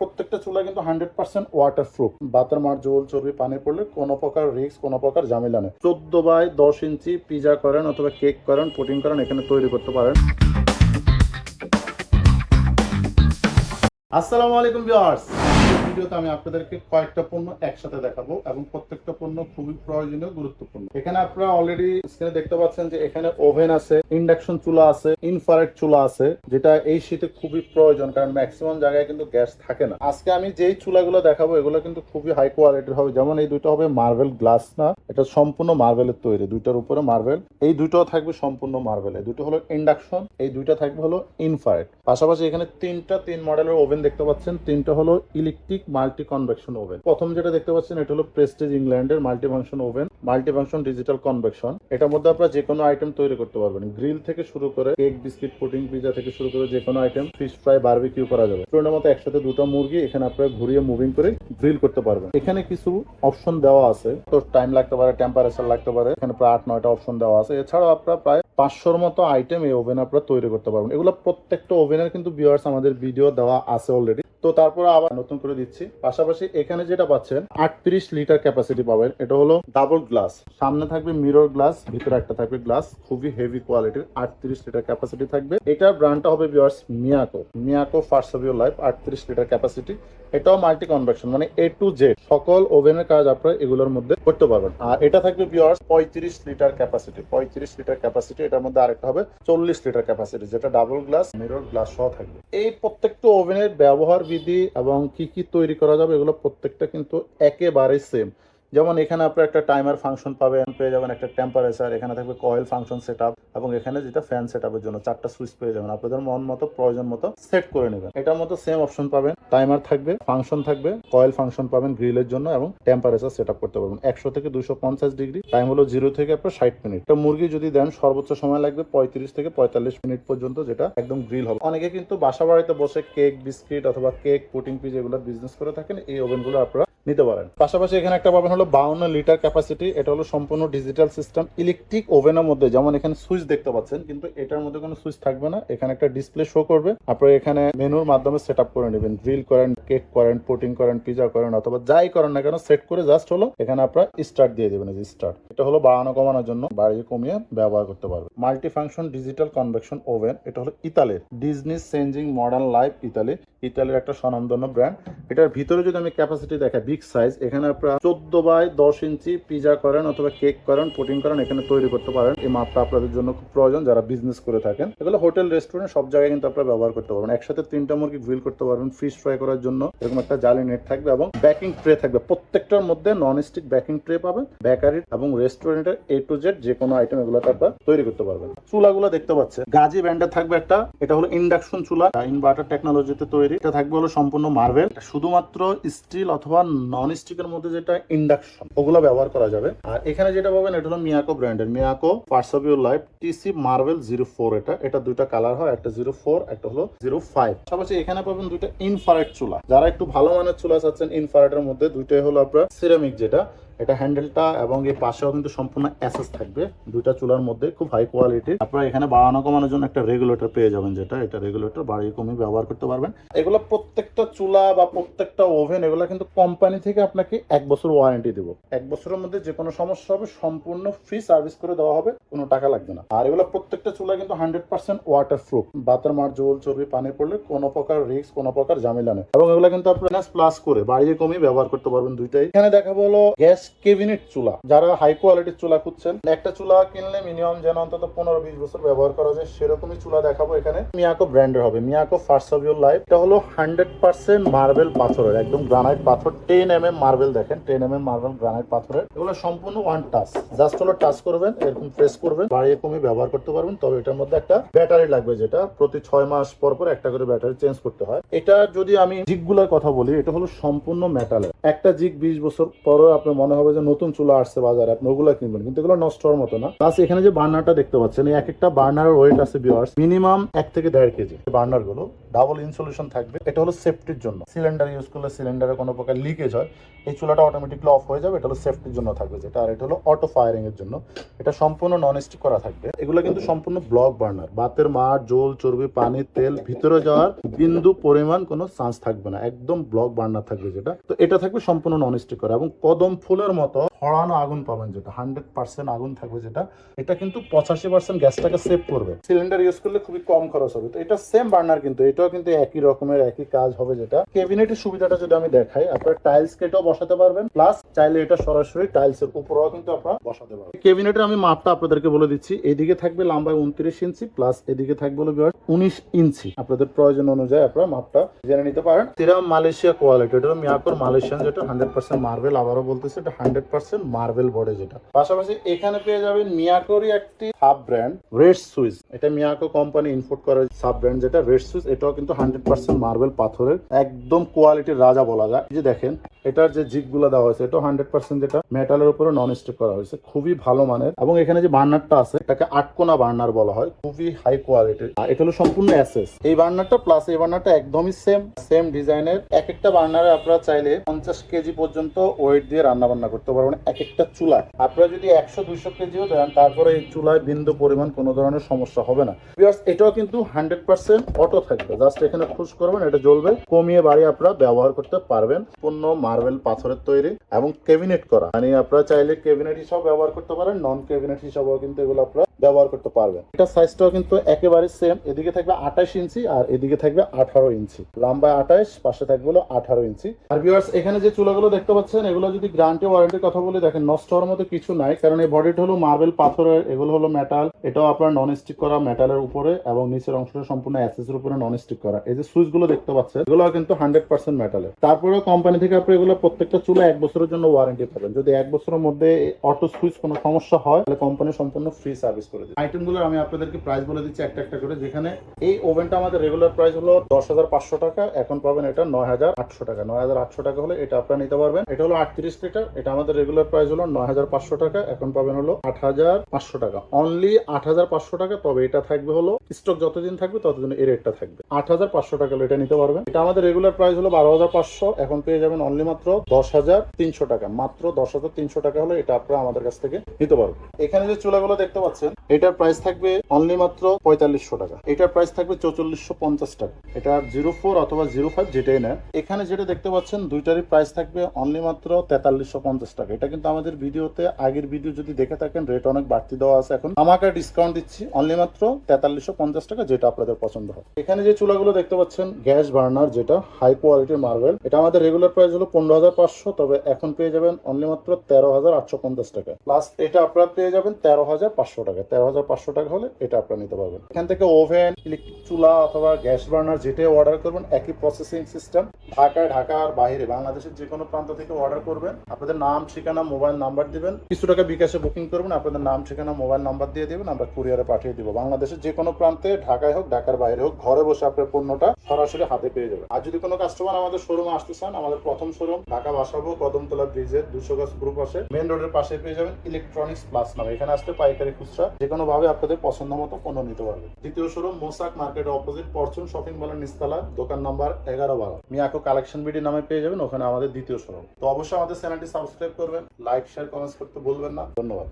প্রত্যেকটা চুলা কিন্তু হান্ড্রেড পার্সেন্ট ওয়াটার প্রুফ বাতের মার জল চর্বি, পানি পড়লে কোনো প্রকার রিস্ক কোনো প্রকার ঝামেলা নেই। চোদ্দ বাই দশ ইঞ্চি পিজা করেন অথবা কেক করেন পুটিং করেন, এখানে তৈরি করতে পারেন। আসসালামু আলাইকুম ভিউয়ার্স ভিডিওতে আমি আপনাদেরকে কয়েকটা পণ্য একসাথে দেখাবো এবং প্রত্যেকটা পণ্য খুবই প্রয়োজনীয়, গুরুত্বপূর্ণ। এখানে আপনারা অলরেডি স্ক্রিনে দেখতে পাচ্ছেন যে এখানে ওভেন আছে ইন্ডাকশন চুলা আছে ইনফ্রারেড চুলা আছে, যেটা এই শীতে খুবই প্রয়োজন, কারণ ম্যাক্সিমাম জায়গায় কিন্তু গ্যাস থাকে না। আজকে আমি যেই চুলাগুলো দেখাবো, এগুলো কিন্তু খুবই হাই কোয়ালিটির হবে। যেমন এই দুটো হবে মার্বেল গ্লাস না, এটা সম্পূর্ণ মার্বেলের তৈরি, দুইটার উপরে মার্বেল এই দুইটাও থাকবে সম্পূর্ণ মার্বেল দুটো হলো ইন্ডাকশন এই দুইটা থাকবে হলো ইনফ্রারেড পাশাপাশি এখানে তিনটা, তিন মডেলের ওভেন দেখতে পাচ্ছেন, তিনটা হলো ইলেকট্রিক মাল্টি কনভেকশন ওভেন প্রথম যেটা দেখতে পাচ্ছেন, এটা হলো প্রেস্টিজ ইংল্যান্ডের multi function oven multi function digital convection এটার মধ্যে আপনারা যে কোনো আইটেম তৈরি করতে পারবেন। গ্রিল থেকে শুরু করে কেক বিস্কিট পুডিং পিজা থেকে শুরু করে যে কোনো আইটেম ফিশ ফ্রাই বারবিকিউ করা যাবে। পুরোনোর মতো একসাথে দুটো মুরগি এখানে আপনারা ঘুরিয়ে মুভিং করে গ্রিল করতে পারবেন। এখানে কিছু অপশন দেওয়া আছে। তো টাইম লাগতে পারে টেম্পারেচার লাগতে পারে। এখানে প্রায় আট, নয়টা অপশন দেওয়া আছে। এছাড়াও আপনারা প্রায় পাঁচশোর মতো আইটেম এই ওভেন আপনারা তৈরি করতে পারবেন। এগুলো প্রত্যেকটা ওভেনের কিন্তু ভিউয়ার্স আমাদের ভিডিও দেওয়া আছে অলরেডি তো তারপরে আবার নতুন করে দিচ্ছি। পাশাপাশি এখানে যেটা পাচ্ছেন, আটত্রিশ লিটার ক্যাপাসিটি পাবেন। এটা হলো ডাবল গ্লাস সামনে থাকবে মিরর গ্লাস ভিতরে একটা থাকবে গ্লাস খুবই হেভি কোয়ালিটির আটত্রিশ লিটার ক্যাপাসিটি থাকবে। এটার ব্র্যান্ডটা হবে বিয়ার্স Miyako Miyako first of your life আটত্রিশ লিটার ক্যাপাসিটি এটাও মাল্টি কনভেকশন মানে এ টু জেড সকল ওভেনের কাজ আপনারা এগুলোর মধ্যে করতে পারবেন। আর এটা থাকবে পিওর্স পঁয়ত্রিশ লিটার ক্যাপাসিটি পঁয়ত্রিশ লিটার ক্যাপাসিটি এটার মধ্যে আরেকটা হবে চল্লিশ লিটার ক্যাপাসিটি যেটা ডাবল গ্লাস মিরর গ্লাস সহ থাকবে। এই প্রত্যেকটা ওভেনের ব্যবহার বিধি এবং কি কি তৈরি করা যাবে, এগুলো প্রত্যেকটা কিন্তু একেবারে সেম যেমন এখানে আপনার একটা টাইমার ফাংশন পাবেন, পেয়ে যাবেন একটা টেম্পারেচার এখানে থাকবে কয়েল ফাংশন সেট এবং এখানে যেটা ফ্যান সেট জন্য চারটা সুইচ পেয়ে যাবেন। আপনাদের মন মতো, প্রয়োজন মতো সেট করে নেবেন। এটার মতো সেম অপশন পাবেন। টাইমার থাকবে ফাংশন থাকবে কয়েল ফাংশন পাবেন গ্রিলের জন্য এবং টেম্পারেচার সেট করতে পারবেন। একশো থেকে দুশো পঞ্চাশ ডিগ্রি। টাইম হলো জিরো থেকে আপনার ষাট মিনিট। একটা মুরগি যদি দেন, সর্বোচ্চ সময় লাগবে পঁয়ত্রিশ থেকে পঁয়তাল্লিশ মিনিট পর্যন্ত, যেটা একদম গ্রিল হবে। অনেকে কিন্তু বাসা বাড়িতে বসে কেক বিস্কিট অথবা কেক পুটিং পিজ এগুলো বিজনেস করে থাকেন। এই ওভেনগুলো আপনারা নিতে পারেন। পাশাপাশি এখানে একটা পাবেন হলো বাউন্ন লিটার ক্যাপাসিটি এটা হলো সম্পূর্ণ ডিজিটাল সিস্টেম ইলেকট্রিক ওভেনের মধ্যে, যেমন এখানে সুইচ দেখতে পাচ্ছেন, কিন্তু এটার মধ্যে কোনো সুইচ থাকবে না, এখানে একটা ডিসপ্লে শো করবে। আপনারা এখানে মেনুর মাধ্যমে সেট আপ করে নেবেন গ্রিল করেন কেক করেন পুটিং করেন পিজা করেন, অথবা যাই করেন না কেন সেট করে জাস্ট হলো এখানে আপনারা স্টার্ট দিয়ে দেবেন, এই স্টার্ট এটা হলো বাড়ানো কমানোর জন্য, বাড়িয়ে কমিয়ে ব্যবহার করতে পারবে multi function digital convection oven এটা হলো ইতালির Disney changing modern life Italy. ইতালির একটা স্বনামধন্য ব্র্যান্ড এটার ভিতরে যদি আমি ক্যাপাসিটি দেখাই বিগ সাইজ এখানে আপনারা চোদ্দ বাই দশ ইঞ্চি পিজা করেন অথবা কেক করেন পুটিং করেন, এখানে তৈরি করতে পারেন। এই মাপটা আপনাদের জন্য খুব প্রয়োজন যারা বিজনেস করে থাকেন। এগুলো হোটেল রেস্টুরেন্ট সব জায়গায় কিন্তু আপনারা ব্যবহার করতে পারবেন। একসাথে তিনটা মুরগি গ্রিল করতে পারবেন ফিশ ফ্রাই করার জন্য। এরকম একটা জালি নেট থাকবে এবং ব্যাকিং ট্রে থাকবে। প্রত্যেকটার মধ্যে নন স্টিক ব্যাকিং ট্রে পাবেন। বেকারি এবং রেস্টুরেন্টের এ টু জেড যে কোনো আইটেম এগুলো আপনারা তৈরি করতে পারবেন। চুলাগুলো দেখতে পাচ্ছেন। গাজি ব্র্যান্ডের থাকবে একটা। এটা হলো ইন্ডাকশন চুলা। ইনভার্টার টেকনোলজিতে তৈরি। এটা থাকবে হলো সম্পূর্ণ মার্বেল। শুধুমাত্র স্টিল অথবা নন স্টিকের মধ্যে যেটা ইন্ডাকশন ওগুলো ব্যবহার করা যাবে। আর এখানে যেটা পাবেন, এটা হলো মিয়াকো ব্র্যান্ডের Miyako parts of your life TC marble zero four এটা। এটা দুইটা কালার হয়, একটা জিরো ফোর একটা হলো জিরো ফাইভ পাশাপাশি এখানে পাবেন দুইটা ইনফারেট চুলা। যারা একটু ভালো মানের চুলা চাচ্ছেন ইনফারেটের মধ্যে দুইটাই হলো আপনার সিরামিক যেটা। এটা হ্যান্ডেলটা এবং এই পাশেও কিন্তু সম্পূর্ণ অ্যাসেস থাকবে। দুইটা চুলার মধ্যে খুব হাই কোয়ালিটি আপনারা এখানে বাড়ানো কমানোর জন্য একটা রেগুলেটর পেয়ে যাবেন যেটা। এটা রেগুলেটর বাড়িয়ে কমিয়ে ব্যবহার করতে পারবেন। এগুলো প্রত্যেকটা চুলা বা প্রত্যেকটা ওভেন এগুলো কিন্তু কোম্পানি থেকে আপনাকে এক বছর ওয়ারেন্টি দেবো। এক বছরের মধ্যে যে কোনো সমস্যা হবে, সম্পূর্ণ ফ্রি সার্ভিস করে দেওয়া হবে, কোনো টাকা লাগবে না। আর এগুলো প্রত্যেকটা চুলা কিন্তু হান্ড্রেড পার্সেন্ট ওয়াটার প্রুফ বাতের মার, জল, চর্বি, পানি পড়লে কোনো প্রকার রিস্ক কোনো প্রকার ঝামেলা নেই। এবং এগুলো কিন্তু আপনার প্লাস করে বাড়িয়ে কমিয়ে ব্যবহার করতে পারবেন দুইটাই। এখানে দেখাবো হলো গ্যাস কেবিনেট চুলা। যারা হাই কোয়ালিটির চুলা খুঁজছেন, একটা চুলা কিনলে মিনিমাম যেন অন্তত পনেরো বিশ বছর ব্যবহার করা যায়, সেরকমই চুলা দেখাবো এখানে। মিয়াকো ব্র্যান্ডের হবে, Miyako first of your life এটা হলো হান্ড্রেড পার্সেন্ট মার্বেল পাথরের, একদম গ্রানাইট পাথর। টেন এম এম মার্বেল দেখেন ten M M marble granite পাথরের। এগুলো সম্পূর্ণ ওয়ান টাচ জাস্ট হলো টাচ করবেন, এরকম প্রেস করবেন, বাড়িয়ে কমিয়ে ব্যবহার করতে পারবেন। তবে এটার মধ্যে একটা ব্যাটারি লাগবে যেটা, প্রতি ছয় মাস পর পর একটা করে ব্যাটারি চেঞ্জ করতে হয়। এটা যদি আমি জিগগুলোর কথা বলি, এটা হলো সম্পূর্ণ মেটালের একটা জিগ বিশ বছর পরও আপনার মনে হবে যে নতুন চুলা আসছে বাজারে, আপনি ওগুলো কিনবেন, কিন্তু এগুলো নষ্ট হওয়ার মতো না। প্লাস এখানে যে বার্নারটা দেখতে পাচ্ছেন এক একটা বার্নার ওয়েট আছে বিওয়ার্স মিনিমাম এক থেকে দেড় কেজি। বার্নারগুলো ডাবল ইনসলিউশন থাকবে। এটা হলো সেফটির জন্য। সিলিন্ডার ইউজ করলে সিলিন্ডারে কোনো প্রকার লিকেজ হয়। এই চুলাটা অটোমেটিকলি অফ হয়ে যাবে, এটা হলো সেফটির জন্য থাকবে, যেটা আর এটা হলো অটো ফায়ারিং এর জন্য। এটা সম্পূর্ণ নন স্টিক করা থাকবে। এগুলো কিন্তু সম্পূর্ণ ব্লক বার্নার বাতের মাঠ, জল, চর্বি, পানি, তেল, ভিতরে যাওয়ার বিন্দু পরিমাণ কোনো চান্স থাকবে না, একদম ব্লক বার্নার থাকবে যেটা। তো এটা থাকবে সম্পূর্ণ নন স্টিক করা এবং কদম ফুলের মতো ছড়ানো আগুন পাবেন যেটা হান্ড্রেড পার্সেন্ট আগুন থাকবে যেটা। এটা কিন্তু পঁচাশি পার্সেন্ট গ্যাসটাকে সেভ করবে। সিলিন্ডার ইউজ করলে খুবই কম খরচ হবে। তো এটা সেম বার্নার কিন্তু, এটাও কিন্তু একই রকমের, একই কাজ হবে যেটা। কেবিনেটের সুবিধাটা যদি আমি দেখাই, আপনার টাইলস কেটেও বসাতে পারবেন। প্লাস চাইলে এটা সরাসরি টাইলস এর উপরেও কিন্তু আপনারা বসাতে পারবেন। কেবিনেটের আমি মাপটা আপনাদেরকে বলে দিচ্ছি। এদিকে থাকবে লম্বায় উনত্রিশ ইঞ্চি প্লাস এদিকে থাকবে হলো উনিশ ইঞ্চি। আপনাদের প্রয়োজন অনুযায়ী আপনারা মাপটা জেনে নিতে পারেন। সিরাম মালয়েশিয়া কোয়ালিটি এটা মিয়াকোর মালয়েশিয়ান যেটা হান্ড্রেড পার্সেন্ট মার্বেল আবারও বলতেছে, এটা হান্ড্রেড পার্সেন্ট মার্বেল বডে যেটা। পাশাপাশি এখানে পেয়ে যাবেন মিয়াকোরই একটি সাব ব্র্যান্ড রেড সুইচ এটা মিয়াকো কোম্পানি ইনপুট করা সাব ব্র্যান্ড যেটা রেড সুইচ এটাও কিন্তু হান্ড্রেড পার্সেন্ট মার্বেল পাথরের, একদম কোয়ালিটির রাজা বলা যায়। যে দেখেন, এটার যে জিগগুলো দেওয়া হয়েছে, এটাও হান্ড্রেড পার্সেন্ট যেটা মেটালের উপরে নন স্টিক করা হয়েছে, খুবই ভালো মানের। এবং এখানে যে বার্নারটা আছে, এটাকে আটকোনা বার্নার বলা হয়, খুবই হাই কোয়ালিটির এটা হলো সম্পূর্ণ অ্যাসেস এই বার্নারটা প্লাস এই বার্নারটা একদমই সেম সেম ডিজাইনের এক একটা বার্নারে আপনারা চাইলে পঞ্চাশ কেজি পর্যন্ত ওয়েট দিয়ে রান্না বান্না করতে পারবেন। এক একটা চুলায়। আপনারা যদি একশো, দুইশো কেজিও দেন, তারপরে এই চুলায় বিন্দু পরিমাণ কোনো ধরনের সমস্যা হবে না। এটাও কিন্তু হান্ড্রেড পার্সেন্ট অটো থাকবে। জাস্ট এখানে খুশ করবেন, এটা জ্বলবে। কমিয়ে বাড়ি আপনারা ব্যবহার করতে পারবেন। পূর্ণ মার্বেল পাথরের তৈরি এবং কেবিনেট করা। মানে আপনারা চাইলে কেবিনেট হিসাবে ব্যবহার করতে পারেন নন কেবিনেট হিসাবেও কিন্তু এগুলো আপনারা ব্যবহার করতে পারবেন। এটা সাইজটাও কিন্তু একেবারে সেম এদিকে থাকবে আঠাশ ইঞ্চি আর এদিকে থাকবে আঠারো ইঞ্চি। লম্বায় আঠাশ, পাশে থাকবে হলো আঠারো ইঞ্চি। আর ভিউয়ার্স এখানে যে চুলাগুলো দেখতে পাচ্ছেন, এগুলো যদি গ্রান্টি ওয়ারেন্টির কথা বলে, দেখেন নষ্ট হওয়ার মতো কিছু নাই। কারণ এই বডিটা হলো মার্বেল পাথরের, এগুলো হলো মেটাল এটাও আপনার নন স্টিক করা মেটালের উপরে এবং নিচের অংশটা সম্পূর্ণ অ্যাসেসের উপরে নন স্টিক করা। এই যে সুইচগুলো দেখতে পাচ্ছেন এগুলো কিন্তু হান্ড্রেড পার্সেন্ট মেটালের তারপরেও কোম্পানি থেকে আপনি এগুলো প্রত্যেকটা চুলা এক বছরের জন্য ওয়ারেন্টি পাবেন। যদি এক বছরের মধ্যে অটো সুইচ কোনো সমস্যা হয়, তাহলে কোম্পানি সম্পূর্ণ ফ্রি সার্ভিস করে দেবে আইটেমগুলো আমি আপনাদেরকে প্রাইস বলে দিচ্ছি একটা একটা করে, যেখানে এই ওভেনটা আমাদের রেগুলার প্রাইস হলো দশ হাজার পাঁচশো টাকা, এখন পাবেন এটা নয় হাজার আটশো টাকা। নয় হাজার আটশো টাকা হলে এটা আপনারা নিতে পারবেন। এটা হলো আটত্রিশ লিটার, এটা আমাদের রেগুলার প্রাইস হলো নয় হাজার পাঁচশো টাকা, এখন পাবেন হলো আট হাজার পাঁচশো টাকা। অনলি আট হাজার পাঁচশো টাকা, তবে এটা থাকবে হলো স্টক যতদিন থাকবে ততদিন এই রেটটা থাকবে। আট হাজার পাঁচশো টাকা এটা নিতে পারবেন। এটা আমাদের রেগুলার প্রাইস হলো বারো হাজার পাঁচশো, এখন পেয়ে যাবেন অনলি মাত্র দশ হাজার তিনশো টাকা। মাত্র দশ হাজার তিনশো টাকা হলে এটা আপনারা আমাদের কাছ থেকে নিতে পারবেন। এখানে যে চুলাগুলো দেখতে পাচ্ছেন এটার প্রাইস থাকবে অনলি মাত্র পঁয়তাল্লিশশো টাকা। এটার প্রাইস থাকবে চৌচল্লিশশো পঞ্চাশ টাকা। এটা জিরো ফোর অথবা জিরো ফাইভ যেটাই নেন এখানে যেটা দেখতে পাচ্ছেন, দুইটারই প্রাইস থাকবে অনলি মাত্র তেতাল্লিশশো পঞ্চাশ টাকা। এটা কিন্তু আমাদের ভিডিওতে, আগের ভিডিও যদি দেখে থাকেন রেট অনেক বাড়তি দেওয়া আছে এখন। আমাকে ডিসকাউন্ট দিচ্ছি অনলি মাত্র তেতাল্লিশশো পঞ্চাশ টাকা, যেটা আপনাদের পছন্দ হয়। এখানে যে চুলাগুলো দেখতে পাচ্ছেন, গ্যাস বার্নার যেটা হাই কোয়ালিটির মার্বেল এটা আমাদের রেগুলার প্রাইস হলো পনেরো হাজার পাঁচশো, তবে এখন পেয়ে যাবেন অনলি মাত্র তেরো হাজার আটশো পঞ্চাশ টাকা। প্লাস এটা আপনারা পেয়ে যাবেন তেরো হাজার পাঁচশো টাকা। তেরো হাজার পাঁচশো টাকা হলে এটা আপনারা নিতে পারবেন। এখান থেকে ওভেন, ইলেকট্রিক চুলা অথবা গ্যাস বার্নার যেটাই অর্ডার করবেন, একই প্রসেসিং সিস্টেম ঢাকায় ঢাকার বাইরে, বাংলাদেশের যে কোনো প্রান্ত থেকে অর্ডার করবেন। আপনাদের নাম, ঠিকানা মোবাইল নাম্বার দিবেন। কিছু টাকা বিকাশে বুকিং করবেন, আপনাদের নাম, ঠিকানা মোবাইল নাম্বার দিয়ে দিবেন, আমরা কুরিয়ারে পাঠিয়ে দিব। বাংলাদেশের যে কোনো প্রান্তে, ঢাকায় হোক, ঢাকার বাইরে হোক, ঘরে বসে আপনার পণ্যটা সরাসরি হাতে পেয়ে যাবেন। আর যদি কোনো কাস্টমার আমাদের শোরুমে আসতে চান, আমাদের প্রথম শোরুম ঢাকা বাসাবো, কদমতলা ব্রিজের দুশো গাছ গ্রুপ আছে। মেন রোডের পাশে পেয়ে যাবেন ইলেকট্রনিক্স প্লাস নামে। এখানে আসতে পাইকারি খুচরা যে কোনো ভাবে আপনাদের পছন্দ মতো পণ্য নিতে পারবেন। দ্বিতীয় শোরুম, মোসাক মার্কেট অপোজিট পরচুন শপিং মলের নিস্তালা দোকান নাম্বার এগারো বারো। মিয়াকো কালেকশন বিডি নামে পেয়ে যাবেন, ওখানে আমাদের দ্বিতীয় শোরুম। তো অবশ্যই আমাদের চ্যানেলটি সাবস্ক্রাইব করবেন লাইক শেয়ার কমেন্টস করতে ভুলবেন না। ধন্যবাদ।